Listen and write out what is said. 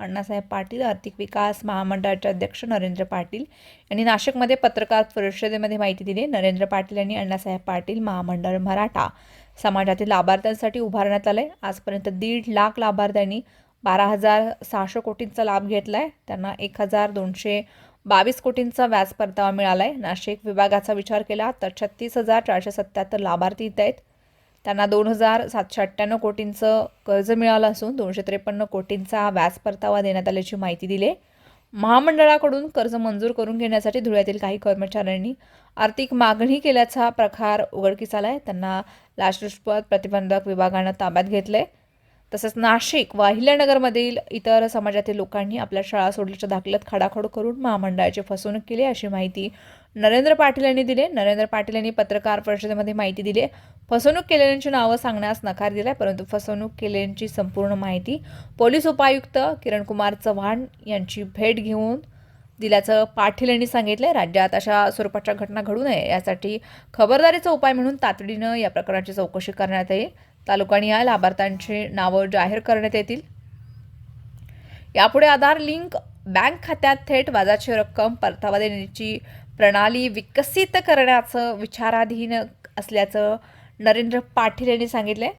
अण्णासाहेब पाटील आर्थिक विकास महामंडळाचे अध्यक्ष नरेंद्र पाटील यांनी नाशिकमध्ये पत्रकार परिषदेमध्ये माहिती दिली. नरेंद्र पाटील यांनी अण्णासाहेब पाटील महामंडळ मराठा समाजातील लाभार्थ्यांसाठी उभारण्यात आलं आहे आजपर्यंत दीड लाख लाभार्थ्यांनी बारा हजार सहाशे कोटींचा लाभ घेतला आहे त्यांना एक हजार दोनशे बावीस कोटींचा व्याज परतावा मिळाला आहे नाशिक विभागाचा विचार केला तर छत्तीस हजार चारशे सत्त्याहत्तर लाभार्थी इथं आहेत. त्यांना दोन हजार सातशे अठ्ठ्याण्णव कोटींचं कर्ज मिळालं असून दोनशे त्रेपन्न कोटींचा व्याज परतावा देण्यात आल्याची माहिती दिली. महामंडळाकडून कर्ज मंजूर करून घेण्यासाठी धुळ्यातील काही कर्मचाऱ्यांनी आर्थिक मागणी केल्याचा प्रकार उघडकीस आला आहे त्यांना लाचलुचपत प्रतिबंधक विभागानं ताब्यात घेतलं आहे तसंच नाशिक व अहिल्यानगरमधील इतर समाजातील लोकांनी आपल्या शाळा सोडल्याच्या दाखल्यात खडाखड करून महामंडळाची फसवणूक केली अशी माहिती नरेंद्र पाटील यांनी दिली नरेंद्र पाटील यांनी पत्रकार परिषदेमध्ये माहिती दिली फसवणूक केलेल्यांची नावं सांगण्यास नकार दिला आहे परंतु फसवणूक केलेल्यांची संपूर्ण माहिती पोलीस उपायुक्त किरणकुमार चव्हाण यांची भेट घेऊन दिल्याचं पाटील यांनी सांगितलं राज्यात अशा स्वरूपाच्या घटना घडू नये यासाठी खबरदारीचा उपाय म्हणून तातडीनं या प्रकरणाची चौकशी करण्यात येईल. तालुकानी या लाभार्थ्यांची नावं जाहीर करण्यात येतील. यापुढे आधार लिंक बँक खात्यात थेट व्याजाची रक्कम परतावा देण्याची प्रणाली विकसित करण्याचं विचाराधीन असल्याचं नरेंद्र पाटील यांनी सांगितले